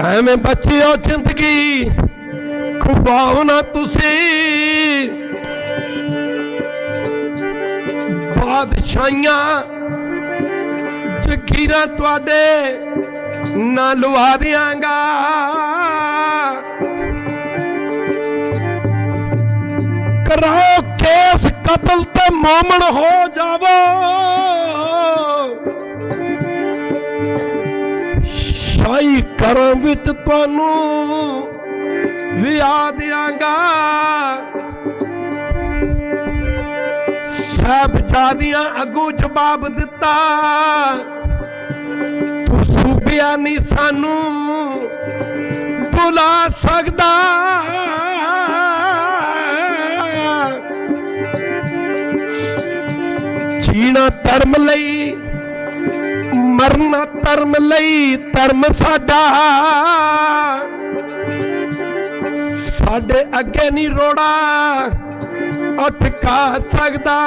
ਐਵੇਂ ਬੱਚਿਓ ਜ਼ਿੰਦਗੀ ਖੁਬਾਓ ਨਾ ਤੁਸੀਂ। ਬਾਦਸ਼ਾਹੀਆਂ ਜ਼ਕੀਰਾਂ ਤੁਹਾਡੇ ਨਾ ਲਵਾ ਦਿਆਂਗਾ। ਕਰਾਓ ਕੇਸ ਕਤਲ ਤੇ ਮੋਮਣ ਹੋ ਜਾਵੋ। ਸ਼ਾਹੀ ਕਰਮ ਵਿੱਚ ਤੁਹਾਨੂੰ ਵਿਆਹ ਦਿਆਂਗਾ। ਸਭ ਜਾਦੀਆਂ ਅੱਗੂ ਜਵਾਬ ਦਿੱਤਾ ਤੂੰ ਸੂਬਿਆ ਨਹੀਂ ਸਾਨੂੰ ਬੁਲਾ ਸਕਦਾ। ਜੀਣਾ ਧਰਮ ਲਈ ਮਰਨਾ ਧਰਮ ਲਈ ਧਰਮ ਸਾਡਾ। ਸਾਡੇ ਅੱਗੇ ਨਹੀਂ ਰੋੜਾ ਅਟਕਾ ਸਕਦਾ।